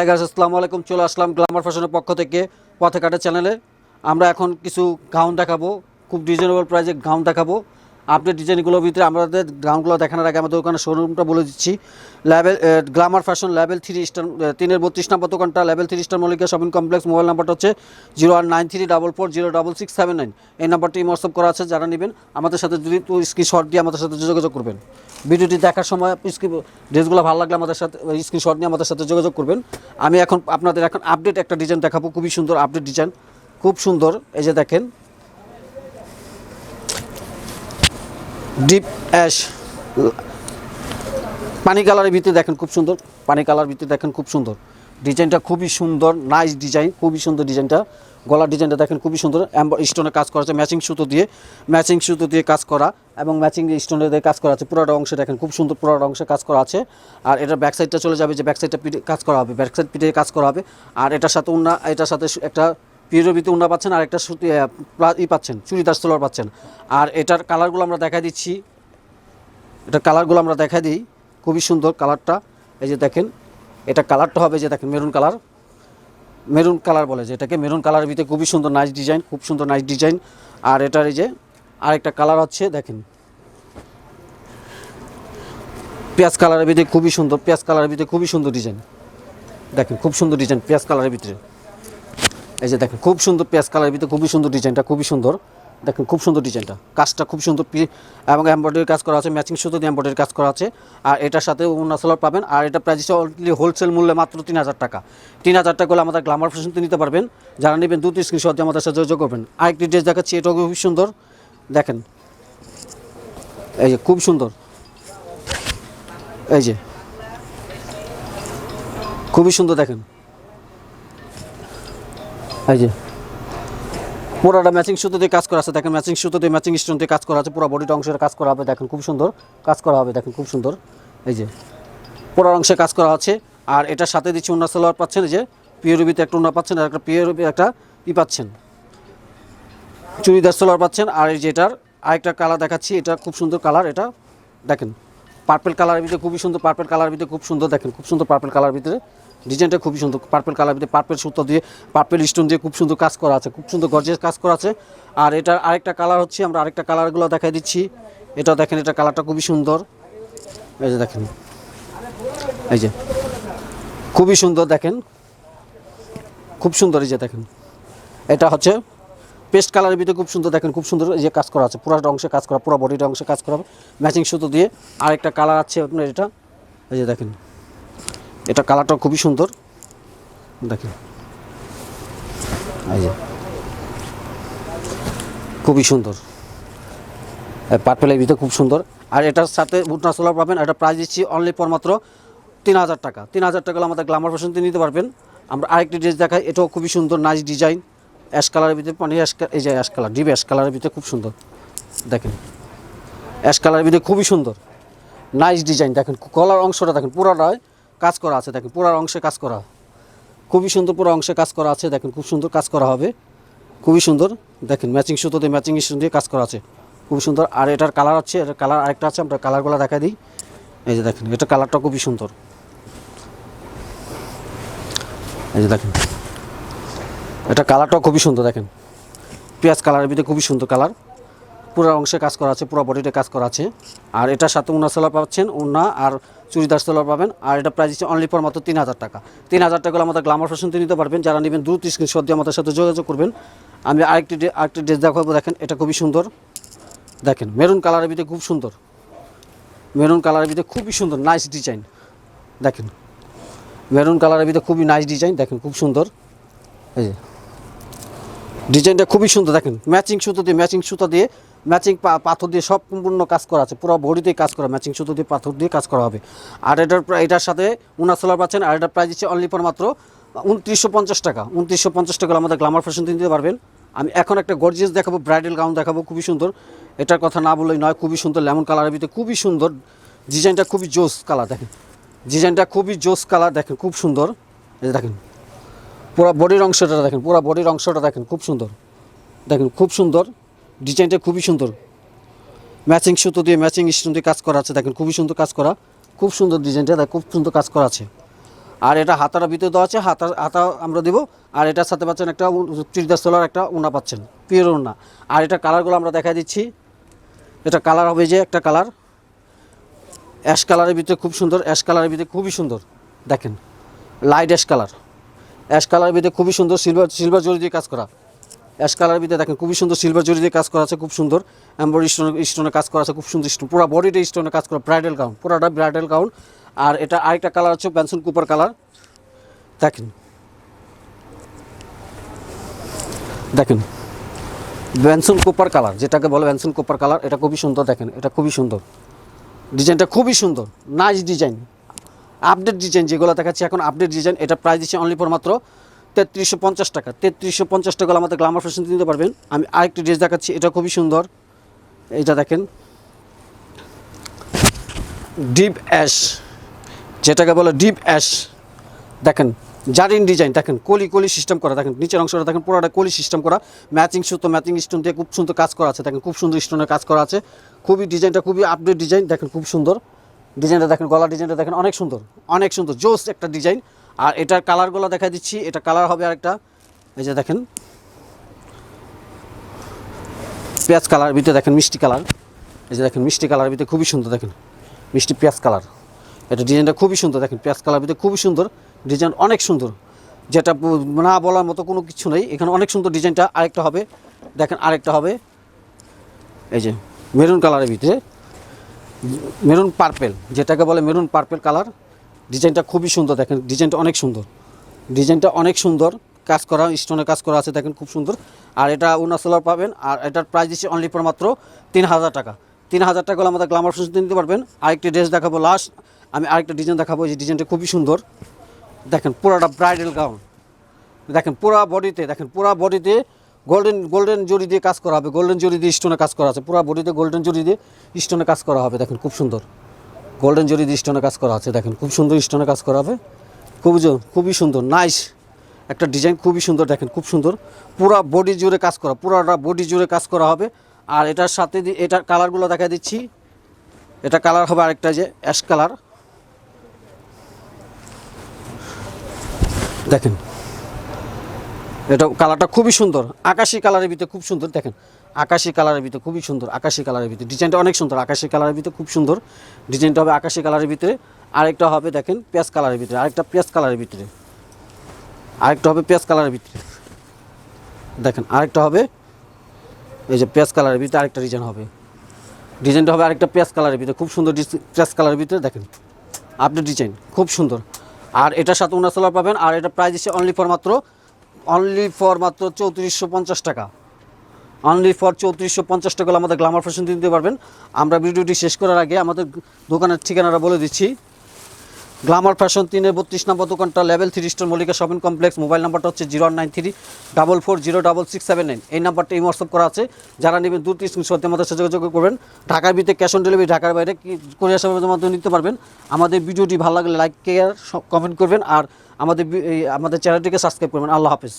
Hi guys আসসালামু আলাইকুম। চলে আসলাম গ্লামার ফ্যাশনের পক্ষ থেকে পথে কাটা চ্যানেলে। আমরা এখন কিছু গাউন দেখাবো, খুব রিজনেবল প্রাইসে গাউন দেখাবো। আপডেট ডিজাইনগুলোর ভিতরে আমাদের গ্রাউন্ডগুলো দেখানোর আগে আমাদের দোকানের শোরুমটা বলে দিচ্ছি। Level glamour fashion level three star তিনের বত্রিশ নম্বর দোকানটা level three star Mallika shopping complex mobile নাম্বারটা হচ্ছে zero one nine three double four zero double six seven nine এই নাম্বারটি হোয়াটসঅ্যাপ করা আছে, যারা নেবেন, আমাদের সাথে যদি স্ক্রিনশট দিয়ে আমাদের সাথে যোগাযোগ করবেন। ভিডিওটি দেখার সময় ড্রেসগুলো ভালো লাগলে আমাদের সাথে স্ক্রিনশট নিয়ে আমাদের সাথে যোগাযোগ করবেন। আমি এখন আপনাদের এখন আপডেট একটা ডিজাইন দেখাবো, খুবই সুন্দর আপডেট ডিজাইন খুব সুন্দর, এই যে দেখেন ডিপ অ্যাশ পানি কালারের ভিতরে দেখেন খুব সুন্দর। পানি কালার ভিতরে দেখেন খুব সুন্দর। ডিজাইনটা খুবই সুন্দর নাইস ডিজাইন খুবই সুন্দর ডিজাইনটা গলার ডিজাইনটা দেখেন খুবই সুন্দর। স্টোনে কাজ করা আছে ম্যাচিং সুতো দিয়ে ম্যাচিং সুতো দিয়ে কাজ করা এবং ম্যাচিং স্টোনে দিয়ে কাজ করা আছে। পুরোটা অংশে দেখেন খুব সুন্দর পুরোটা অংশে কাজ করা আছে। আর এটার ব্যাক সাইডটা চলে যাবে যে ব্যাক সাইডটা পিঠে কাজ করা হবে ব্যাক সাইড পিঠে কাজ করা হবে। আর এটার সাথে উন্না এটার সাথে একটা পিওরের ভিতরে উন্না পাচ্ছেন আর একটা ই পাচ্ছেন, চুড়িদার, সোলার পাচ্ছেন। আর এটার কালারগুলো আমরা দেখা দিচ্ছি। এটা কালারগুলো আমরা দেখা দিই। খুবই সুন্দর কালারটা। এই যে দেখেন, এটা কালারটা হবে যে দেখেন, মেরুন কালার। মেরুন কালার বলে যে এটাকে, মেরুন কালারের ভিতরে খুবই সুন্দর নাইস ডিজাইন খুব সুন্দর নাইস ডিজাইন আর এটার এই যে আরেকটা কালার হচ্ছে, দেখেন। পেঁয়াজ কালারের ভিতরে খুবই সুন্দর, পেঁয়াজ কালারের ভিতরে খুবই সুন্দর ডিজাইন দেখেন, খুব সুন্দর ডিজাইন পেঁয়াজ কালারের ভিতরে। এই যে দেখেন, খুব সুন্দর পেঁয়াজ কালারের ভিতরে খুবই সুন্দর ডিজাইনটা, খুবই সুন্দর। দেখেন, খুব সুন্দর ডিজাইনটা। কাজটা খুব সুন্দর এবং এমব্রয়ডারি কাজ করা আছে ম্যাচিং সুতো দিয়ে এমব্রয়ডারি কাজ করা আছে। আর এটার সাথে উন্নাসলার পাবেন। আর এটা প্রাইসটা অনলি হোলসেল মূল্যে মাত্র তিন হাজার টাকা। তিন হাজার টাকা হলে আমাদের গ্লামার ফ্যাশনতে নিতে পারবেন। যারা নেবেন দুটি স্ক্রিনশট দিয়ে আমাদের সাথে যোগাযোগ করবেন। আরেকটি ড্রেস দেখাচ্ছি, এটাও খুবই সুন্দর। দেখেন, এই যে খুব সুন্দর। এই যে, খুবই সুন্দর দেখেন। এই যে। পুরোটা ম্যাচিং সুতো দিয়ে কাজ করা আছে। দেখেন ম্যাচিং সুতো দিয়ে ম্যাচিং স্টোন দিয়ে কাজ করা আছে। পুরো বডিটা অংশের কাজ করা হবে। দেখেন খুব সুন্দর। কাজ করা হবে। দেখেন খুব সুন্দর। এই যে। পুরো অংশে কাজ করা আছে। আর এটার সাথে দিচ্ছি উন্না সালোয়ার পাচ্ছেন। এই যে পিওরবিতে একটা উন্না পাচ্ছেন। আর একটা পিওরবি একটা ই পাচ্ছেন। চুড়িদার সালোয়ার পাচ্ছেন। আর এই যে এটার আরেকটা কালার দেখাচ্ছি। এটা খুব সুন্দর কালার এটা দেখেন। পার্পেল কালারের ভিতরে খুবই সুন্দর। পার্পেল কালারের ভিতরে খুব সুন্দর। দেখেন, খুব সুন্দর পার্পেল কালার ভিতরে। ডিজাইনটা খুবই সুন্দর। পার্পেল কালার ভিতরে পার্পেল সুতো দিয়ে পার্পেল স্টোন দিয়ে খুব সুন্দর কাজ করা আছে, খুব সুন্দর গর্জেস কাজ করা আছে। আর এটার আরেকটা কালার হচ্ছে, আমরা আরেকটা কালারগুলো দেখাই দিচ্ছি। এটা দেখেন, এটা কালারটা খুবই সুন্দর। এই যে দেখেন, এই যে, খুবই সুন্দর দেখেন। খুব সুন্দর, এই যে দেখেন। এটা হচ্ছে পেস্ট কালারের ভিতরে খুব সুন্দর দেখেন, খুব সুন্দর এই যে কাজ করা আছে, পুরো অংশে কাজ করা, পুরো বডির অংশে কাজ করা ম্যাচিং সুতো দিয়ে আরেকটা কালার আছে আপনার এটা। এই যে দেখেন এটা কালারটা খুবই সুন্দর। দেখেন। এই যে। খুবই সুন্দর। পার্পেলের ভিতরে খুব সুন্দর। আর এটার সাথে বুটনা সোলার পাবেন। এটা প্রাইস দিচ্ছি অনলি পর মাত্র তিন হাজার টাকা। তিন হাজার টাকা আমাদের গ্লামার ফ্যাশন নিতে পারবেন। আমরা আরেকটি ড্রেস দেখাই। এটাও খুবই সুন্দর নাইস ডিজাইন অ্যাশ কালারের ভিতরে মানে অ্যাশ এই যে অ্যাশ কালার ডিপ অ্যাশ কালারের ভিতরে খুব সুন্দর। দেখেন। অ্যাশ কালারের ভিতরে খুবই সুন্দর। নাইস ডিজাইন দেখেন কলার অংশটা দেখেন পুরোটায় কাজ করা আছে, দেখেন পুরো অংশে কাজ করা। খুবই সুন্দর পুরো অংশে কাজ করা আছে, দেখেন, খুব সুন্দর কাজ করা হবে। খুবই সুন্দর, দেখেন ম্যাচিং সুতোতে ম্যাচিং দিয়ে কাজ করা আছে। খুবই সুন্দর, আর এটার কালার হচ্ছে, এটার কালার আরেকটা আছে, আমরা কালারগুলো দেখা দিই। এই যে দেখেন, এটা কালারটা খুবই সুন্দর। এই যে দেখেন, এটা কালারটাও খুবই সুন্দর, দেখেন। পেঁয়াজ কালারের ভিতরে খুবই সুন্দর কালার পুরো অংশে কাজ করা আছে, পুরো বডিতে কাজ করা আছে। আর এটার সাথে উন্না সোলার পাচ্ছেন উন্না আর চুড়িদার সোলার পাবেন। আর এটা প্রাইস হচ্ছে অনলি পর মাত্র তিন হাজার টাকা। তিন হাজার টাকা আমাদের গ্লামার ফ্যাশন নিতে পারবেন। যারা নেবেন, দ্রুত স্ক্রিনশট দিয়ে আমাদের সাথে যোগাযোগ করবেন। আমি আরেকটি আরেকটি ড্রেস দেখাবো, দেখেন, এটা খুবই সুন্দর। দেখেন মেরুন কালারের ভিতরে খুব সুন্দর। মেরুন কালারের ভিতরে খুবই সুন্দর নাইস ডিজাইন দেখেন মেরুন কালারের ভিতরে খুবই নাইস ডিজাইন দেখেন, খুব সুন্দর। এই যে ডিজাইনটা খুবই সুন্দর। দেখেন ম্যাচিং সুতো দিয়ে ম্যাচিং সুতো দিয়ে ম্যাচিং পাথর দিয়ে সব সম্পূর্ণ কাজ করা আছে। পুরো বডিতেই কাজ করা, ম্যাচিং সুতো দিয়ে পাথর দিয়ে কাজ করা হবে। আর এটার এটার সাথে উনা সোলার পাচ্ছেন, আর এটার প্রাইস হচ্ছে অনলি পর মাত্র উনত্রিশশো পঞ্চাশ টাকা। উনত্রিশশো পঞ্চাশ টাকা আমাদের গ্লামার ফ্যাশন দিতে পারবেন। আমি এখন একটা গর্জিয়াস দেখাবো ব্রাইডাল গাউন দেখাবো, খুবই সুন্দর। এটার কথা না বললেই নয়, খুবই সুন্দর লেমন কালারের ভিতরে খুবই সুন্দর। ডিজাইনটা খুবই জোস কালার দেখেন। ডিজাইনটা খুবই জোস কালার দেখেন, খুব সুন্দর। এই দেখেন, পুরো বডির অংশটা দেখেন, পুরো বডির অংশটা দেখেন, খুব সুন্দর। দেখেন, খুব সুন্দর। ডিজাইনটা খুবই সুন্দর। ম্যাচিং সুতো দিয়ে ম্যাচিং স্টোন দিয়ে কাজ করা আছে, দেখেন খুবই সুন্দর কাজ করা। খুব সুন্দর ডিজাইনটা দেখ খুব সুন্দর কাজ করা আছে। আর এটা হাতার ভিতরে দেওয়া আছে, হাতা হাতা আমরা দেবো। আর এটার সাথে পাচ্ছেন একটা চুড়িদার সোলার একটা উনা পাচ্ছেন পিওর উনা। আর এটা কালারগুলো আমরা দেখা দিচ্ছি। এটা কালার হবে যে একটা কালার অ্যাশ কালারের ভিতরে খুব সুন্দর অ্যাশ কালারের ভিতরে খুবই সুন্দর। দেখেন লাইট অ্যাশ কালার অ্যাশ কালারের ভিতরে খুবই সুন্দর সিলভার সিলভার জরি দিয়ে কাজ করা। অ্যাশ কালারের ভিতরে দেখেন খুবই সুন্দর সিলভার জরি দিয়ে কাজ করা আছে, খুব সুন্দর। এম্বয়ডারি স্টোন স্টোনে কাজ করা আছে, খুব সুন্দর স্টোন পুরো বডিটা স্টোনে কাজ করা ব্রাইডাল গাউন পুরোটা ব্রাইডাল গাউন আর এটা আরেকটা কালার হচ্ছে পেন্সিল কুপার কালার। দেখেন। দেখেন। ব্যানসন কোপার কালার, যেটাকে বলে ব্যানসন কোপার কালার, এটা খুবই সুন্দর, দেখেন, এটা খুবই সুন্দর। ডিজাইনটা খুবই সুন্দর নাইস ডিজাইন আপডেট ডিজাইন যেগুলো দেখাচ্ছি এখন আপডেট ডিজাইন এটা প্রাইস দিচ্ছে অনলি ফর মাত্র তেত্রিশশো পঞ্চাশ টাকা। তেত্রিশশো পঞ্চাশ টাকা আমাদের গ্লামার ফ্যাশন দিতে পারবেন। আমি আরেকটি ড্রেস দেখাচ্ছি, এটা খুবই সুন্দর। এইটা দেখেন। ডিপ অ্যাশ যেটাকে বলে ডিপ অ্যাশ দেখেন জারিন ডিজাইন দেখেন, কলি কলি সিস্টেম করা, দেখেন, নিচের অংশটা, দেখেন, পুরোটা কলি সিস্টেম করা। ম্যাচিং সুতো ম্যাচিং স্টোন দিয়ে খুব সুন্দর কাজ করা আছে। দেখেন, খুব সুন্দর স্টোনের কাজ করা আছে। খুবই ডিজাইনটা খুবই আপডেট ডিজাইন দেখেন, খুব সুন্দর। ডিজাইনটা দেখেন গলা ডিজাইনটা দেখেন, অনেক সুন্দর অনেক সুন্দর, জোস একটা ডিজাইন আর এটার কালারগুলো দেখা দিচ্ছি। এটা কালার হবে আরেকটা। এই যে দেখেন। পেঁয়াজ কালার ভিতরে দেখেন, মিষ্টি কালার। এই যে দেখেন, মিষ্টি কালার ভিতরে খুবই সুন্দর, দেখেন। মিষ্টি পেঁয়াজ কালার। এটা ডিজাইনটা খুবই সুন্দর, দেখেন। পেঁয়াজ কালার ভিতরে খুবই সুন্দর। ডিজাইন অনেক সুন্দর। যেটা না বলার মতো কোনো কিছু নেই। এখানে অনেক সুন্দর ডিজাইনটা আরেকটা হবে। দেখেন, আরেকটা হবে। এই যে, মেরুন কালারের ভিতরে। মেরুন পার্পেল, যেটাকে বলে মেরুন পার্পেল কালার। ডিজাইনটা খুবই সুন্দর, দেখেন, ডিজাইনটা অনেক সুন্দর। ডিজাইনটা অনেক সুন্দর, কাজ করা, স্টোনে কাজ করা আছে, দেখেন, খুব সুন্দর। আর এটা উনাসোলার পাবেন, আর এটার প্রাইস দিচ্ছি অনলি ফর মাত্র তিন হাজার টাকা। তিন হাজার টাকা হলে আমাদের গ্লামার ফ্যাশন নিতে পারবেন। আরেকটি ড্রেস দেখাবো লাস্ট আমি আরেকটা ডিজাইন দেখাবো, এই ডিজাইনটা খুবই সুন্দর। দেখেন, পুরোটা ব্রাইডাল গাউন দেখেন, পুরা বডিতে দেখেন, পুরা বডিতে গোল্ডেন গোল্ডেন জরি দিয়ে কাজ করা হবে গোল্ডেন জরি দিয়ে স্টোনে কাজ করা আছে, পুরা বডিতে গোল্ডেন জরি দিয়ে স্টোনে কাজ করা হবে, দেখেন, খুব সুন্দর। গোল্ডেন জরি দিয়ে স্টোনে কাজ করা আছে, দেখেন, খুব সুন্দর স্টোনে কাজ করা হবে। খুবই খুবই সুন্দর নাইস একটা ডিজাইন খুবই সুন্দর, দেখেন, খুব সুন্দর। পুরা বডি জুড়ে কাজ করা, পুরাটা বডি জুড়ে কাজ করা হবে। আর এটার সাথে এটার কালারগুলো দেখা দিচ্ছি। এটা কালার হবে আরেকটা যে অ্যাশ কালার দেখেন এটা কালারটা খুবই সুন্দর। আকাশি কালারের ভিতরে খুব সুন্দর, দেখেন। আকাশি কালারের ভিতরে খুবই সুন্দর, আকাশি কালারের ভিতরে। ডিজাইনটা অনেক সুন্দর, আকাশি কালারের ভিতরে খুব সুন্দর। ডিজাইনটা হবে আকাশি কালারের ভিতরে। আরেকটা হবে, দেখেন, পেঁয়াজ কালারের ভিতরে। আরেকটা পেঁয়াজ কালারের ভিতরে। আরেকটা হবে পেঁয়াজ কালারের ভিতরে। দেখেন, আরেকটা হবে, এই যে পেঁয়াজ কালারের ভিতরে আরেকটা ডিজাইন হবে। ডিজাইনটা হবে আরেকটা পেঁয়াজ কালারের ভিতরে। খুব সুন্দর পেঁয়াজ কালারের ভিতরে, দেখেন। আপডেট ডিজাইন, খুব সুন্দর। আর এটার সাথে উনাসোলার পাবেন, আর এটা প্রাইস দিচ্ছে অনলি ফর মাত্র অনলি ফর মাত্র চৌত্রিশশো পঞ্চাশ টাকা। অনলি ফর চৌত্রিশশো পঞ্চাশ টাকা আমাদের গ্লামার ফ্যাশন দিতে পারবেন। আমরা ভিডিওটি শেষ করার আগে আমাদের দোকানের ঠিকানাটা বলে দিচ্ছি। গ্লামার ফ্যাশন তিনের বত্রিশ নম্বর দোকানটা level three store Mallika shopping complex, mobile নাম্বারটা হচ্ছে zero nine three double four zero double six seven nine. এই নাম্বারটা এই হোয়াটসঅ্যাপ করা আছে। যারা নেবেন দু তিরিশ সাথে মধ্যে যোগাযোগ করবেন। ঢাকার ভিতরে ক্যাশ অন ডেলিভারি ঢাকার বাইরে কোরিয়ার সেবার মাধ্যমে নিতে পারবেন। আমাদের ভিডিওটি ভালো লাগলে লাইক কেয়ার কমেন্ট করবেন। আর আমাদের আমাদের চ্যানেলটিকে সাবস্ক্রাইব করবেন। আল্লাহ হাফেজ।